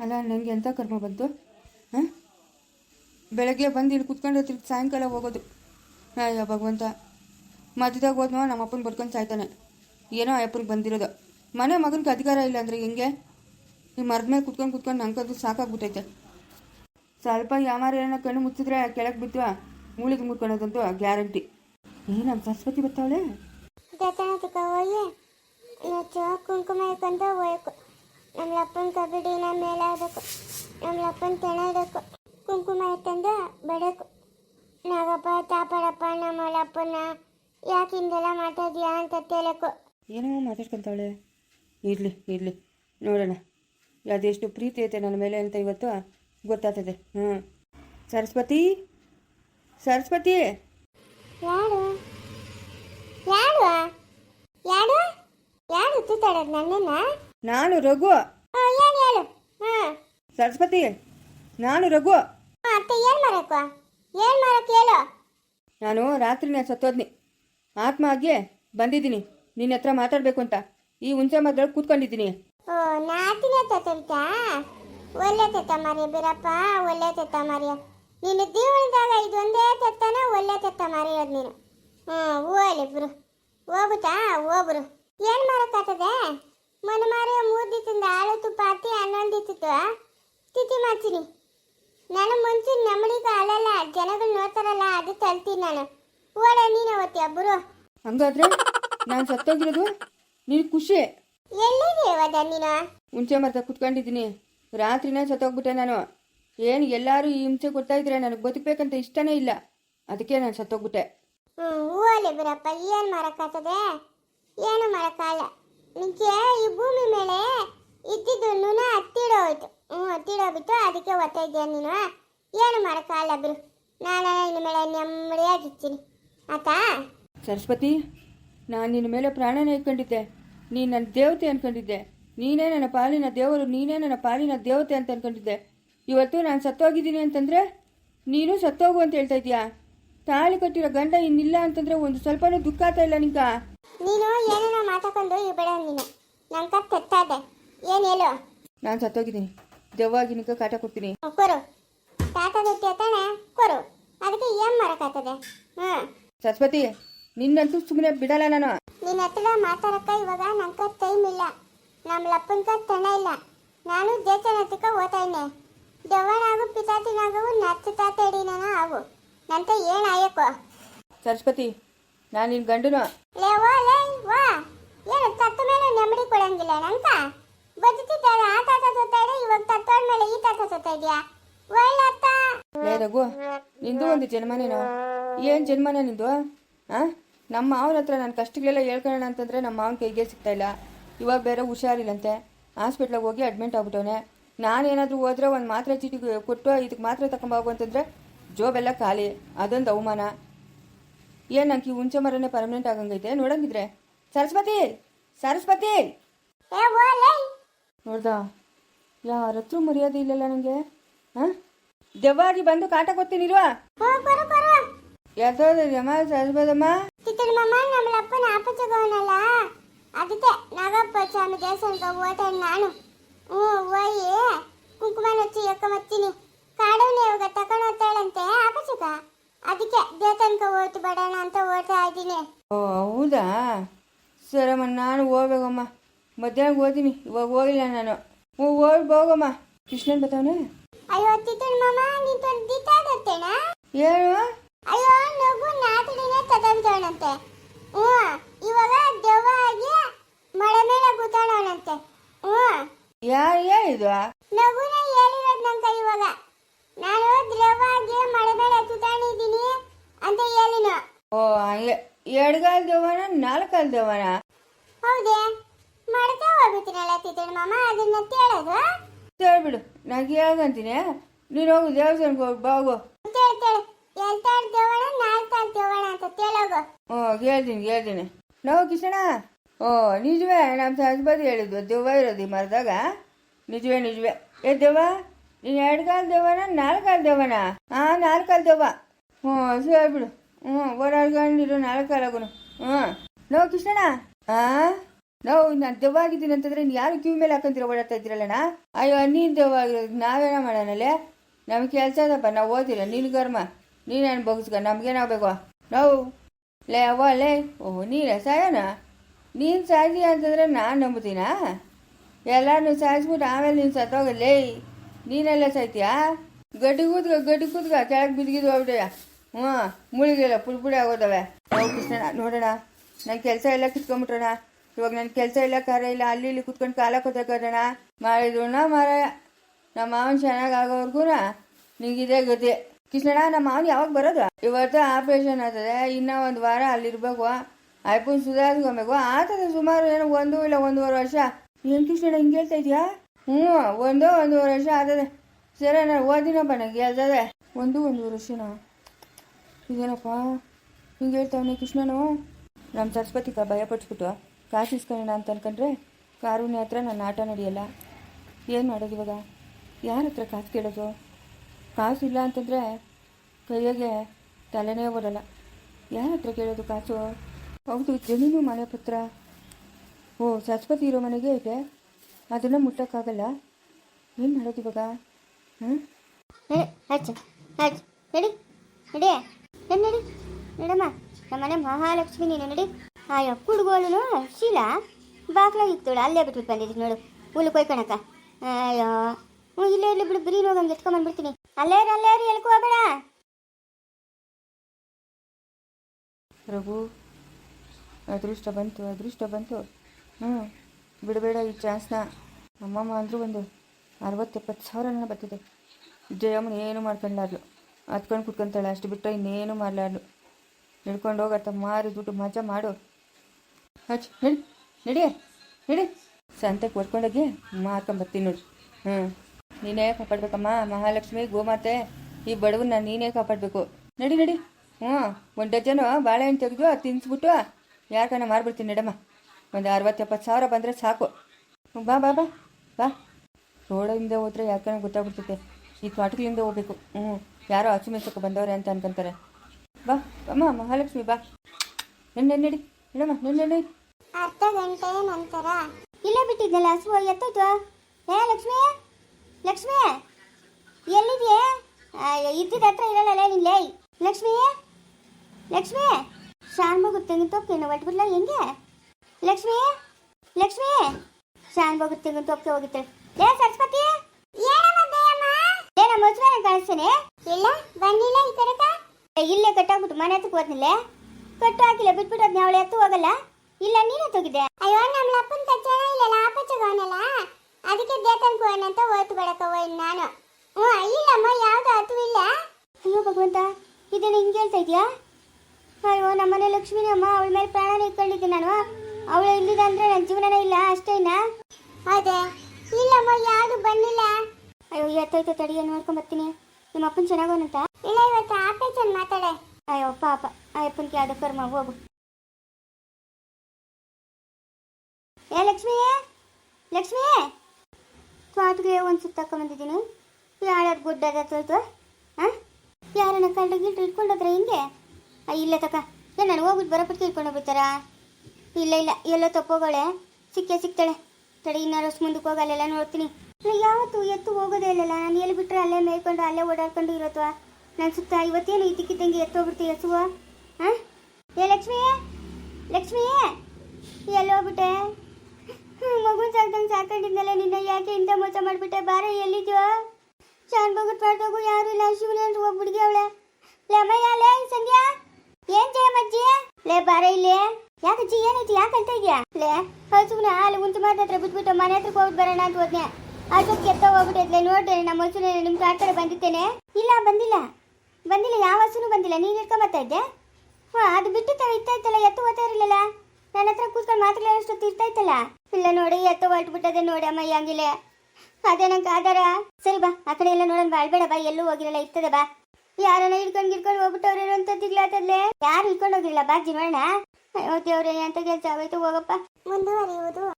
ಅಲ್ಲ ನನಗೆ ಎಂಥ ಕರ್ಮ ಬಂತು? ಹಾಂ? ಬೆಳಗ್ಗೆ ಬಂದು ಇಲ್ಲಿ ಕುತ್ಕೊಂಡು ತಿರ್ಗಿ ಸಾಯಂಕಾಲ ಹೋಗೋದು. ಅಯ್ಯೋ ಭಗವಂತ. ಮಧ್ಯದಾಗ ಹೋದ್ನೋ ನಮ್ಮ ಅಪ್ಪನ ಬರ್ಕೊಂಡು ಸಾಯ್ತಾನೆ. ಏನೋ ಅಯ್ಯಪ್ಪನಿಗೆ ಬಂದಿರೋದು. ಮನೆ ಮಗನಿಗೆ ಅಧಿಕಾರ ಇಲ್ಲ ಅಂದರೆ ಹೆಂಗೆ? ಈ ಮರದ ಮೇಲೆ ಕುತ್ಕೊಂಡು ಕುತ್ಕೊಂಡು ನಂಗದು ಸಾಕಾಗ್ಬಿಟ್ಟೈತೆ. ಸ್ವಲ್ಪ ಯಾಮಾರ ಏನೋ ಕಣ್ಣು ಮುಚ್ಚಿದ್ರೆ ಕೆಳಗೆ ಬಿದ್ದು ಮೂಳಿಗೆ ಮುಟ್ಕೊಳೋದಂತೂ ಗ್ಯಾರಂಟಿ. ಏನು ನಮ್ಮ ಸರಸ್ವತಿ ಬರ್ತಾವಳೆ? ದತ್ತನದಕ್ಕೆ ಲಪ್ಪನ ಕಬಡ್ಡಿ ನಮ್ಮ ಮೇಲೆ ಆಡಬೇಕು. ನಮ್ಮ ಲಪ್ಪನ ತೆಣಬೇಕು ಕುಂಕುಮ ಎತ್ತಂದ ಬಡಕು. ನಾಗಪ್ಪ ತಾಪಡಪ್ಪ ನಮ್ಮ ಲಪ್ಪನ ಯಾಕೆ ಹಿಂಗೆಲ್ಲ ಮಾತಾಡ್ಯಾ ಅಂತ ತೇಲಕು ಏನೋ ಮಾತಾಡ್ಕೊಂತಾವಳೆ ಇರಲಿ ಇರಲಿ. ನೋಡೋಣ. ಅದೆಷ್ಟು ಪ್ರೀತಿ ಐತೆ ನನ್ನ ಮೇಲೆ ಅಂತ ಇವತ್ತು ಗೊತ್ತಾಗ್ತದೆ. ಹ್ಞೂ. ಸರಸ್ವತಿ? ಸರಸ್ವತಿ? ಯಾರು? ಯಾರು? ಯಾರು? ಯಾರು ತುತ್ತಾಡೋದು ನನ್ನನ್ನ? ನಾನು ರಘು. ಸರಸ್ವತಿ ನಾನು ರಘು. ನಾನು ರಾತ್ರಿನೇ ಸತ್ತೋದ್ನಿ. ಆತ್ಮ ಆಗಿ ಬಂದಿದ್ದೀನಿ. ನಿನ್ನ ಹತ್ರ ಮಾತಾಡಬೇಕು ಅಂತ. ಈ ಹುಂಚೆ ಮದ್ರಲ್ಲಿ ಕೂತ್ಕೊಂಡಿದ್ದೀನಿ. ಓ ನಾತಿನೇ ತತ್ತಂತ ಒಳ್ಳೆ ತತ್ತ ಮಾರಿಯ ಬೀರಪ್ಪ ಒಳ್ಳೆ ತತ್ತ ಮಾರಿಯ ನಿನ್ನ ಜೀವನದಾಗ ಇದೊಂದೇ ತತ್ತನ ಒಳ್ಳೆ ತತ್ತ ಮಾರಿಯೋದು ನೀನು. ಹ್ಞೂ ಹೋಗ್ಲಿ ಬಿರು ಹೋಗುತ್ತಾ ಹೋಗ್ರು ಏನು ಮಾಡಕ್ಕಾಗ್ತದೆ ಮೊನ್ನೆ ಮಾರಿಯ ಮೂರು ದಿವಸದಿಂದ ಆಳು ತುಪ್ಪ ಹತ್ತಿ ಹನ್ನೊಂದು ದಿತ್ತಿತ್ತು ತಿಥಿ ಮಾಡ್ತೀನಿ ನಾನು ಮುಂಚೆ ನಮ್ಮಳಿಗೆ ಅಲ್ಲಲ್ಲ ಜನಗಳು ನೋಡ್ತಾರಲ್ಲ ಅದು ತಲ್ತೀನಿ ನಾನು. ಓಡ ನೀನು ಓದ್ತೀಯ ಬರು ಹಂಗಾದ್ರೆ ನಾನು ಸತ್ತೋಗಿರೋದು ನೀನು ಖುಷಿ? ಎಲ್ಲಿದೆಯವ ನೀನು? ಮುಂಚೆ ಮರ್ತ ಕುತ್ಕೊಂಡಿದ್ದೀನಿ. ರಾತ್ರಿನೇ ಸತ್ತೋಗ್ಬಿಟ್ಟೆ ನಾನು. ಏನು ಎಲ್ಲರೂ ಈ ಹಿಂಸೆ ಕೊಡ್ತಾ ಇದ್ರೆ ನನಗೆ ಬದುಕಬೇಕಂತ ಇಷ್ಟನೇ ಇಲ್ಲ. ಅದಕ್ಕೆ ನಾನು ಸತ್ತೋಗ್ಬಿಟ್ಟೆ. ಹ್ಞೂ ಹೂವಲ್ಲಿ ಬರಪ್ಪ ಏನ್ ಮರಕ್ಕಾಗ್ತದೆ ಏನು ಮಾಡಕ್ಕಾಗಲ್ಲ ನಿಂಗೆ ಈ ಭೂಮಿ ಮೇಲೆ ಇದ್ದಿದ್ದು ನುನ ಹತ್ತಿಡೋಯ್ತು. ಹ್ಞೂ, ಹತ್ತಿಡೋಗ್ಬಿಟ್ಟು ಅದಕ್ಕೆ ಒತ್ತಾ ಇದೆಯಾ ನೀನು? ಏನು ಮಾಡೋಕ್ಕಾಗಲ್ಲ ಬಿರು ನಾನು ನಿನ್ನ ಮೇಲೆ ನೆಮ್ಮದಿಯಾಗಿರ್ತೀನಿ ಆತಾ ಸರಸ್ವತಿ, ನಾನು ನಿನ್ನ ಮೇಲೆ ಪ್ರಾಣನೇ ಇಟ್ಕೊಂಡಿದ್ದೆ. ನೀನು ನನ್ನ ದೇವತೆ ಅನ್ಕೊಂಡಿದ್ದೆ. ನೀನೇ ನನ್ನ ಪಾಲಿನ ದೇವರು, ನೀನೇ ನನ್ನ ಪಾಲಿನ ದೇವತೆ ಅಂತ ಅನ್ಕೊಂಡಿದ್ದೆ. ಇವತ್ತು ನಾನು ಸತ್ತೋಗಿದ್ದೀನಿ ಅಂತಂದರೆ ನೀನು ಸತ್ತೋಗು ಅಂತ ಹೇಳ್ತಾ ಇದೀಯಾ ತಾಳಿ ಕಟ್ಟಿರೋ ಗಂಡ ಇನ್ನಿಲ್ಲ ಅಂತಂದರೆ ಒಂದು ಸ್ವಲ್ಪನೂ ದುಃಖ ಆಗ್ತಾ ಇಲ್ಲ ನಿಂಕ ನೀನು ಏನೇನೋ ಮಾತಾಕೊಂಡು ಇಬೇಡ ನೀನು. ನಂಗೆ ತೆತ್ತಾದೆ ಏನು ಹೇಳು? ನಾನು ಸತ್ತೋಗಿದ್ದೀನಿ. ದೆವ್ವಾಗಿ ನಿಂಕ ಕಾಟ ಕೊಡ್ತೀನಿ. ಹ್ಮ್, ಕೊರು ತಾತ ಗಟ್ಟಿ ತಾನೆ ಕೊರು ಅದಕ್ಕೆ ಏನ್ ಮಾಡಕ್ಕಾಗ್ತದೆ? ಹಾಂ ಸರಸ್ವತಿ ನಿನ್ನಂತೂ ಸುಮ್ಮನೆ ಬಿಡಲ್ಲ ನಾನು. ನಿನ್ನ ಹತ್ರ ಮಾತಾಡಕ್ಕ ಇವಾಗ ನಂಗೆ ಟೈಮ್ ಇಲ್ಲ. ನಮ್ಮ ಲಪ್ಪನ್ಕ ತಣ ಇಲ್ಲ. ನಾನು ದೇಚನತಿಕ ಓದ್ತಾ ಇದ್ದೆ. ದೆವ್ವನಾಗು ಪಿತಾತಿನಾಗವು ನತ್ತು ನಾನು ಅವು ನಂತ ಏನ್ ಆಯಕ್ಕೋ ಸರಸ್ವತಿ ನಾನು ನಿನ್ನ ಗಂಡನು. ಏನು ತತ್ತ ಮೇಲೆ ನೆಮ್ಮದಿ ಕೊಡಂಗಿಲ್ಲ ನಂಕ ಬದುಕಿದ್ದಾರೆ ಆ ತಾತ ಇವಾಗ ತತ್ತೋಡ್ ಮೇಲೆ ಈ ತಾತ ಸತ್ತಾ ಇದೆಯಾ? ಒಳ್ಳತ್ತ. ಲೇ ರಘು ನಿಂದು ಒಂದು ಜನ್ಮನೇನೋ? ಏನು ಜನ್ಮನೇ ನಿಂದು? ಆ? ನಮ್ಮ ಮಾವನ ಹತ್ರ ನನ್ನ ಕಷ್ಟಗಳೆಲ್ಲ ಹೇಳ್ಕೊಳ್ಳೋಣ ಅಂತಂದ್ರೆ ನಮ್ಮ ಮಾವನ ಕೈಗೆ ಸಿಗ್ತಾ ಇಲ್ಲ. ಇವಾಗ ಬೇರೆ ಹುಷಾರಿಲ್ಲಂತೆ. ಹಾಸ್ಪಿಟ್ಲಿಗೆ ಹೋಗಿ ಅಡ್ಮಿಟ್ ಆಗ್ಬಿಟ್ಟವನೆ. ನಾನೇನಾದರೂ ಹೋದ್ರೆ ಒಂದು ಮಾತ್ರೆ ಚೀಟಿ ಕೊಟ್ಟು ಇದಕ್ಕೆ ಮಾತ್ರೆ ತಗೊಂಬೋಗು ಅಂತಂದ್ರೆ ಜೋಬೆಲ್ಲ ಖಾಲಿ. ಅದೊಂದು ಅವಮಾನ. ಏನು ನಂಗೆ ಈ ಹುಂಚೆ ಮರನೇ ಪರ್ಮನೆಂಟ್ ಆಗಂಗೈತೆ ನೋಡಂಗಿದ್ರೆ. ಸರಸ್ವತಿ! ಸರಸ್ವತಿ! ನೋಡ್ದ? ಯಾರ ಹತ್ರ ಮರ್ಯಾದೆ ಇಲ್ಲಲ್ಲ ನನಗೆ ಹಾಂ? ದೆವ್ವಾಗಿ ಬಂದು ಕಾಟ ಕೊಡ್ತೀನಿಲ್ವಾ ಯಾವ್ದಮ್ಮ ಸರಸ್ವತಮ್ಮ? ತಿತ್ತಡಿ ಮಾಮ ನಮ್ಮ ಲಪ್ಪನ ಆಪಚಗವನಲ್ಲ ಅದಕ್ಕೆ ನಾಗಪ್ಪ ಸ್ವಾಮಿ ದೇವಸ್ಥಾನಕ್ಕೆ ಹೋಗ್ತಾ ನಾನು. ಹ್ಞೂ ಹೋಗಿ ಕುಂಕುಮ ಹಚ್ಚಿ ಎಕ್ಕ ಮತ್ತೀನಿ ಕಾಡವನೇ ಇವಾಗ ತಕೊಂಡು ಹೋಗ್ತಾಳಂತೆ ಆಪಚಗ ಅದಕ್ಕೆ ದೇವಸ್ಥಾನಕ್ಕೆ ಹೋಗ್ತು ಬೇಡಣ ಅಂತ ಓಡ್ತಾ ಇದ್ದೀನಿ. ಓ ಹೌದಾ? ಸರಮ್ಮ ನಾನು ಹೋಗ್ಬೇಕಮ್ಮ. ಮಧ್ಯಾಹ್ನ ಓದಿನಿ ಇವಾಗ ಹೋಗಿಲ್ಲ ನಾನು. ಹ್ಞೂ ಹೋಗಿ ಹೋಗಮ್ಮ. ಕೃಷ್ಣನ್ ಬತ್ತವನೆ ಅಯ್ಯೋ ತಿತ್ತಡಿ ಮಾಮ ನೀನು ದಿತ್ತಾಗತ್ತೇನ ಏನು? ಅಯ್ಯೋ ನಗು ನಾತಡಿನ ತದಂತವನಂತೆ. ಹ್ಞೂ ಇವಾಗ ದೆವ್ವ ಆಗಿ ಮಳೆ ಮೇಲೆ ಕೂತಾಳವನಂತೆ. ಹ್ಞೂ. ಯಾರು ಇದು ನಗುನ ಹೇಳಿರೋದು ನಂಗ ಇವಾಗ. ನಾನು ದ್ರವಾಗಿ ಮಳೆ ಮೇಲೆ ತುತಾಣಿದ್ದೀನಿ ಅಂತ ಹೇಳಿನ? ಓ ಎಡ್ಗಾಲ್ ದೇವನ ನಾಲ್ಕಾಲ್ ದೇವನ ಹೌದೇ. ಮಡಕೆ ಹೋಗ್ಬಿಟ್ಟಿನಲ್ಲ ತಿತ್ತಣ್ಣ ಮಾಮ ಅದನ್ನ ಕೇಳೋದು ಹೇಳ್ಬಿಡು ನಾನು ಹೇಗಂತೀನಿ ನೀನು ಹೋಗು ದೇವಸ್ಥಾನಕ್ಕೆ ಹೋಗಿ ಬಾಗು ದೇವಣ ದೇವಣ ಅಂತ ತೇಳೋಗು. ಓ ಹೇಳ್ತೀನಿ ಹೇಳ್ತೀನಿ. ನಾವು ಕಿಶಣ? ಓ ನಿಜವೇ ನಮ್ಮ ಸರಸ್ವತಿ ಹೇಳಿದ್ವು ದೆವ್ವ ಇರೋದು ಮರದಾಗ? ನಿಜವೇ ನಿಜವೇ. ಏ ದೆವ್ವ? ನೀನು ಎರಡು ಕಾಲು ನಾಲ್ಕ ನಾಲ್ಕು ಕಾಲ್ ದೇವನ ಹಾಂ ನಾಲ್ಕು ಕಾಲು ದೆವ್ವ. ಹ್ಞೂ ಸರಿ ಬಿಡು ಹ್ಞೂ ಓಡಾಡ್ಕೊಂಡಿರು ನಾಲ್ಕು ಕಾಲಾಗುನು ಹ್ಞೂ. ನೋ ಕಿಶಣ ಆ? ನಾವು ನಾನು ದೆವ್ವಾಗಿದ್ದೀನಿ ಅಂತಂದ್ರೆ ನೀನ್ ಯಾರು ಕ್ಯೂ ಮೇಲೆ ಹಾಕೊಂತೀರ, ಓಡಾಡ್ತಾ ಇದ್ದೀರಲ್ಲಣ್ಣ? ಅಯ್ಯೋ, ನೀನು ದೆವ್ವಾಗಿರೋದು ನಾವೇನ ಮಾಡೋಣಲ್ಲೇ? ನಮ್ಗೆ ಕೆಲಸ ಇದಪ್ಪ, ನಾವು ಓದಿಲ್ಲ ನೀನು ಕರ್ಮ. ನೀನೇನು ಬಗ್ಸ್ಕ ನಮ್ಗೇನಾಗಬೇಕು ನಾವು ಲೇ ಅವ್ವ, ಲೇ. ಓಹ್, ನೀನ ಸಾಯೋಣ ನೀನು ಸಾಯ್ದಿ ಅಂತಂದ್ರೆ ನಾನು ನಂಬುತ್ತೀನಾ? ಎಲ್ಲಾನು ಸಾಯಿಸ್ಬಿಟ್ಟು ಆಮೇಲೆ ನೀನು ಸತ್ತೋಗಲ್ಲೇ ನೀನೆಲ್ಲ ಸಾಯ್ತೀಯಾ? ಗಡ್ಡಿ ಕೂತ್ಗ ಗಡ್ಡಿ ಕೂತ್ಕ. ಕೆಳಗೆ ಬಿದ್ದಿದ್ದು ಹೋಗ್ಬಿಟ್ಟೆಯ ಹ್ಞೂ ಮುಳುಗಿಲ್ಲ ಪುಡಿ ಪುಡಿ ಆಗೋದವೆ. ಹೋಗಿ ಕೃಷ್ಣ, ನೋಡೋಣ. ನನ್ನ ಕೆಲಸ ಎಲ್ಲ ಕಿತ್ಕೊಂಬಿಟ್ರಣ ಇವಾಗ ನನ್ನ ಕೆಲಸ ಇಲ್ಲ ಕಾರ್ಯ ಇಲ್ಲ. ಅಲ್ಲಿ ಇಲ್ಲಿ ಕುತ್ಕೊಂಡು ಕಾಲ ಕೂತ್ಕೊಳ್ಳೋಣ ಮಾಡಿದ್ರುಣ ಮಾರಾಯ. ನಮ್ಮ ಮಾವನ್ ಚೆನ್ನಾಗಿ ಆಗೋವರೆಗೂ ನಿಂಗಿದೆ ಗತಿ ಕೃಷ್ಣಣ್ಣ ನಮ್ಮ ಮಾವನ್ ಯಾವಾಗ ಬರೋದು? ಇವತ್ತು ಆಪರೇಷನ್ ಆಗ್ತದೆ. ಇನ್ನೂ ಒಂದು ವಾರ ಅಲ್ಲಿರ್ಬೇಕು. ಐಪೋನ್ ಸುಧಾರಿಸ್ಕೊಬೇಕು. ಆತದ ಸುಮಾರು ಏನೋ ಒಂದು ಇಲ್ಲ, ಒಂದೂವರೆ ವರ್ಷ. ಏನು ಕೃಷ್ಣಣ್ಣ, ಹಿಂಗೆ ಹೇಳ್ತಾ ಇದೆಯಾ? ಹ್ಞೂ, ಒಂದು ಒಂದೂವರೆ ವರ್ಷ ಆದದೆ. ಸರಿ ನಾನು ಓದಿನಪ್ಪ ನನಗೆ ಹೇಳ್ತದೆ ಒಂದು ಒಂದೂವರೆ ವರ್ಷನಾ? ಇದೇನಪ್ಪ? ಹಿಂಗೆ ಹೇಳ್ತಾವನೆ ಕೃಷ್ಣನು? ನಮ್ಮ ಸರಸ್ವತಿಕ ಭಯ ಪಡಿಸ್ಬಿಟ್ಟು ಕಾಸು ಇಸ್ಕೊಳ್ಳೋಣ ಅಂತ ಅನ್ಕೊಂಡ್ರೆ ಕಾರುಣ್ಯ ಹತ್ರ ನನ್ನ ಆಟ ನಡೆಯಲ್ಲ. ಏನು ಮಾಡೋದು ಇವಾಗ? ಯಾರ ಹತ್ರ ಕಾಸು ಕೇಳೋದು? ಕಾಸು ಇಲ್ಲ ಅಂತಂದರೆ ಕೈಯಾಗೆ ತಲೆನೇ ಬರಲ್ಲ ಯಾರ ಹತ್ರ ಕೇಳೋದು ಕಾಸು? ಹೌದು, ಜಮೀನು ಮನೆ ಪತ್ರ ಓ, ಸರಸ್ವತಿ ಇರೋ ಮನೆಗೆ ಐತೆ ಅದನ್ನು ಮುಟ್ಟೋಕ್ಕಾಗಲ್ಲ. ಏನು ಮಾಡೋದು ಇವಾಗ? ಹ್ಞೂ ಹಚ್ಚ ಹಚ್ಚ ನಡಿ ನಡಿ ನಡಿ ನಡಿ? ನಡಮ್ಮ ನಮ್ಮನೆ ಮಹಾಲಕ್ಷ್ಮಿ ನೀನು ನಡಿ. ಅಯ್ಯೋ ಕುಡ್ಗೋಳು ಶೀಲಾ? ಬಾಗ್ಲಾಗಿತ್ತು ಅಲ್ಲೇ ಬಿಟ್ಬಿಟ್ಟು ಬಂದಿದ್ದೀನಿ ನೋಡು. ಹುಲ್ಲು ಕೊಯ್ಕೊಳಕ ಅಯ್ಯೋ ಹ್ಞೂ ಇಲ್ಲೇ ಇರ್ಲಿ ಬಿಡು ಬಿರಿ ಹೋಗಂಗೆ ಎತ್ಕೊಂಬಂದ್ಬಿಡ್ತೀನಿ ಅಲ್ಲೇ ರೀ ಅಲ್ಲೇ ರೀ ಎಲ್ಕೂ ಹೋಗಬೇಡ. ರಘು ಅದೃಷ್ಟ ಬಂತು ಅದೃಷ್ಟ ಬಂತು. ಹ್ಞೂ ಬಿಡಬೇಡ ಈ ಚಾನ್ಸ್ನ. ಅಮ್ಮಮ್ಮ ಅಂದರೂ ಒಂದು ಅರವತ್ತೆಪ್ಪತ್ತು ಸಾವಿರನ ಬರ್ತಿದೆ ಜಯಮ್ಮನ ಏನು ಮಾಡ್ಕೊಂಡ್ಲಾರ್ಲು? ಹತ್ಕೊಂಡು ಕುತ್ಕೊಂತಾಳೆ. ಅಷ್ಟು ಬಿಟ್ಟು ಇನ್ನೇನು ಮಾಡಲಾರ್ಲು? ಹಿಡ್ಕೊಂಡು ಹೋಗತ್ತ ಮಾರಿ ದುಡ್ಡು ಮಜಾ ಮಾಡು. ಹಚ್ ನಡಿ ನಡಿಯ ನಡಿ. ಸಂತೆಗೆ ಹೊಡ್ಕೊಂಡೋಗಿ ಮಾರ್ಕೊಂಬರ್ತೀನಿ ನೋಡಿ. ಹ್ಞೂ ನೀನೇ ಕಾಪಾಡ್ಬೇಕಮ್ಮ. ಮಹಾಲಕ್ಷ್ಮಿ, ಗೋಮಾತೆ, ಈ ಬಡವನ್ನ ನೀನೇ ಕಾಪಾಡಬೇಕು. ನಡಿ ನಡಿ. ಹ್ಞೂ ಒಂದು ಡಜನು ಬಾಳೆಹಣ್ಣು ತೆಗೆದು ಅದು ತಿನ್ಸ್ಬಿಟ್ಟು ಯಾಕನ್ನ ಮಾರ್ಬಿಡ್ತೀನಿ, ನಡಮ್ಮ. ಒಂದು ಅರವತ್ತೆಪ್ಪತ್ತು ಸಾವಿರ ಬಂದರೆ ಸಾಕು. ಬಾ ಬಾ ಬಾ ಬಾ. ರೋಡಿಂದ ಹೋದ್ರೆ ಯಾಕೆ ಗೊತ್ತಾಗ್ಬಿಡ್ತೈತೆ. ಈ ತ್ವಾಟಗಳಿಂದ ಹೋಗ್ಬೇಕು. ಹ್ಞೂ ಯಾರೋ ಅಚ್ಚುಮೆಚ್ಚಕ್ಕೆ ಬಂದವ್ರೆ ಅಂತ ಅನ್ಕೊಂತಾರೆ. ಬಾ, ಅಮ್ಮ ಮಹಾಲಕ್ಷ್ಮಿ, ಬಾ. ನೆನ್ನೆ ನಡಿ. ಹೇಳಮ್ಮ ನೆನ್ನೆ ನಡಿ. ಅರ್ಧ ಗಂಟೆ ನಂತರ. ಇಲ್ಲೇ ಬಿಟ್ಟಿದ್ದಲ್ಲ ಹಸು ಎತ್ತೋಯ್ತು? ಏ, ಲಕ್ಷ್ಮಿ? ಲಕ್ಷ್ಮಿ? ಎಲ್ಲಿದೆಯೇ? ಇದ್ದಿದ್ದ ಹತ್ರ ಇರಲ್ಲ ನಿಲ್ಲೇ ಲಕ್ಷ್ಮಿ? ಲಕ್ಷ್ಮಿ? ಶಾನ್ ಬಗು ತೆಂಗಿನ ಬಟ್ ಹೆಂಗೆ? ಲಕ್ಷ್ಮಿ? ಲಕ್ಷ್ಮಿ? ಶಾನ್ ಹೋಗುತ್ತೆ ತೆಂಗಿನ ಹೋಗುತ್ತೆ. ಏ ಸರಸ್ವತಿ? ಏನ ಮುಚ್ಮೇಲೆ ಕಳಿಸ್ತೀನಿ. ಇಲ್ಲ ಬಂದಿಲ್ಲ ಈ ತನಕ ಇಲ್ಲೇ ಕಟ್ಟಾಗ್ಬಿಟ್ಟು ಮನೆ ಹತ್ತಕ್ಕೆ ಹೋದ್ನಿಲ್ಲ? ಕಟ್ಟು ಹಾಕಿಲ್ಲ ಬಿಟ್ಬಿಟ್ಟು ಅದ್ನ ಅವಳು ಎತ್ತು ಹೋಗಲ್ಲ? ಇಲ್ಲ ನೀನೇ ತೊಗಿದೆ ಅಯ್ಯೋ ನಮ್ಮ ಅಪ್ಪನ ತಚ್ಚನ ಇಲ್ಲ ಆಪಚ್ಚಗವನಲ್ಲ ಅದಕ್ಕೆ ದೇತನ್ ಕೋನ್ ಅಂತ ಓತು ಬಿಡಕ ಹೋಯ್ತು ನಾನು. ಹ್ಞೂ ಇಲ್ಲಮ್ಮ ಯಾವುದು ಅತು ಇಲ್ಲ. ಅಯ್ಯೋ ಭಗವಂತ ಇದನ್ನ ಹಿಂಗೆ ಹೇಳ್ತಾ ಇದೆಯಾ? ಅಯ್ಯೋ ನಮ್ಮನೆ ಲಕ್ಷ್ಮೀನಮ್ಮ ಅಮ್ಮ ಅವಳ ಮೇಲೆ ಪ್ರಾಣನ ಇಟ್ಕೊಂಡಿದ್ದೆ ನಾನು. ಅವಳು ಇಲ್ಲಿದೆ ಅಂದ್ರೆ ನನ್ನ ಜೀವನನೇ ಇಲ್ಲ ಅಷ್ಟೇನಾ ಅದೇ. ಇಲ್ಲಮ್ಮ ಯಾರು ಬಂದಿಲ್ಲ. ಅಯ್ಯೋ ಎತ್ತೈತೆ ತಡಿಯ ನೋಡ್ಕೊಂಡ್ ಬರ್ತೀನಿ? ನಿಮ್ಮ ಅಪ್ಪನ ಚೆನ್ನಾಗೋನಂತ ಇಲ್ಲ ಇವತ್ತು ಆಪರೇಷನ್ ಮಾತಾಡೆ. ಅಯ್ಯೋ ಪಾಪ. ಅಪ್ಪನ ಯಾವ್ದು ಕರ್ಮ ಹೋಗು. ಏ ಲಕ್ಷ್ಮಿಯೇ ಲಕ್ಷ್ಮಿಯೇ ತ್ವಾಟ್ಗೆ ಒಂದು ಸುತ್ತ ಬಂದಿದ್ದೀನಿ. ಯಾರ್ಯಾರು ಗುಡ್ಡದ ತೊಳ್ತು ಹಾಂ ಯಾರನ್ನ ಗಿಲ್ಟ್ರು ಇಟ್ಕೊಂಡೋದ್ರ ಹಿಂಗೆ? ಇಲ್ಲ ತಕ. ಏ ನಾನು ಹೋಗ್ಬಿಟ್ಟು ಬರೋಪಟ್ಟು ಇಟ್ಕೊಂಡು ಹೋಗ್ಬಿಡ್ತಾರಾ? ಇಲ್ಲ ಇಲ್ಲ, ಎಲ್ಲ ತಪ್ಪೋಗಳೆ ಸಿಕ್ಕೇ ಸಿಗ್ತಾಳೆ ತಡೆ, ಇನ್ನಾರು ಮುಂದಕ್ಕೆ ಹೋಗಲ್ಲೆಲ್ಲ ನೋಡ್ತೀನಿ. ಯಾವತ್ತು ಎತ್ತು ಹೋಗೋದೇ ಇಲ್ಲಲ್ಲ? ನಾನು ಎಲ್ಲಿ ಬಿಟ್ಟರೆ ಅಲ್ಲೇ ಮೇಯ್ಕೊಂಡು, ಅಲ್ಲೇ ಓಡಾಡ್ಕೊಂಡು ಇರೋತ್ವ ನನ್ನ ಸುತ್ತ ಇವತ್ತೇನು ಇದ್ದಕ್ಕಿದ್ದಂಗೆ ಎತ್ತೋಗ್ಬಿಡ್ತೀವಿ ಹಸುವ ಹಾಂ ಏ ಲಕ್ಷ್ಮಿಯೇ ಲಕ್ಷ್ಮಿಯೇ ಎಲ್ಲಿ ಹೋಗ್ಬಿಟ್ಟೆ? ಮಗುನ್ ಸಾಕ್ದಂಗೆ ಸಾಕೊಂಡಿದ್ದಲ್ಲ ನಿನ್ನ, ಯಾಕೆ ಇಂಥ ಮೋಸ ಮಾಡಿಬಿಟ್ಟೆ? ಬಾರ, ಎಲ್ಲಿದ್ಯೋ? ಶಾನ್ ಬಗುಟ್ ಮಾಡ್ದೋಗು ಯಾರು ಇಲ್ಲ, ಶಿವನ ಹೋಗ್ಬಿಡ್ಗೆ ಅವಳೆ. ಲೇ, ಸಂಧ್ಯಾ! ಏನ್ ಜಯಮ್ಮಜ್ಜಿ? ಲೇ, ಬಾರೆ ಇಲ್ಲಿ. ಯಾಕಜ್ಜಿ ಏನೈತಿ ಯಾಕೆ ಅಂತ ಇದೆಯಾ? ಲೇ ಹಸುನ ಅಲ್ಲಿ ಮುಂಚೆ ಮಾತ್ರ ಹತ್ರ ಬಿಟ್ಬಿಟ್ಟು ಮನೆ ಹತ್ರ ಹೋಗ್ಬಿಟ್ಟು ಬರೋಣ ಅಂತ ಹೋದ್ನೆ. ಅದಕ್ಕೆ ಎತ್ತ ಹೋಗ್ಬಿಟ್ಟಿದ್ಲೆ, ನೋಡ್ರಿ, ನಮ್ಮ ಹಸುನ ನಿಮ್ಮ ಕಾಡ್ತಾರೆ ಬಂದಿದ್ದೇನೆ ಇಲ್ಲ, ಬಂದಿಲ್ಲ. ಬಂದಿಲ್ಲ, ಯಾವ ಹಸುನು ಬಂದಿಲ್ಲ. ನೀನು ಇಟ್ಕೊಂಡ್ ಬರ್ತಾ ಇದ್ದೆ ಹಾ, ಅದು ಬಿಟ್ಟು ತ ಇತ್ತ ಇತ್ತಲ್ಲ, ಎತ್ತು ಓದ್ತಾ ಇರಲಿಲ್ಲ. ನನ್ನ ಹತ್ರ ಕೂತ್ಕೊಂಡು ಮಾತಾಡೋಷ್ಟು ಇರ್ತಾ ಇತ್ತಲ್ಲ. ಇಲ್ಲ, ನೋಡಿ, ಎತ್ತು ಹೊರಟ್ಬಿಟ್ಟದೆ ನೋಡಿ, ಅಮ್ಮ ಹಂಗಿಲೆ ಅದೇ ನಂಗೆ ಆಧಾರ. ಸರಿ ಬಾ, ಆ ಕಡೆ ಎಲ್ಲ ನೋಡೋಣ ಬಾಳ್ಬೇಡ ಬಾ, ಎಲ್ಲೂ ಹೋಗಿರಲ್ಲ, ಇರ್ತದೆ, ಬಾ. ಯಾರನ್ನ ಹಿಡ್ಕೊಂಡು ಗಿಡ್ಕೊಂಡು ಇರೋ ಅಂತ ತಿಗ್ಲಾತದ್ಲೆ ಯಾರು ಹಿಡ್ಕೊಂಡು ಹೋಗಿರಲ್ಲ ಬಾ ನೋಡೋಣ. ಅಯ್ಯೋ ದೇವ್ರೆ ಅಂತ ಕೆಲಸ? ಆಗೋಯ್ತು ಹೋಗಪ್ಪ. ಮುಂದುವರಿಯುವುದು.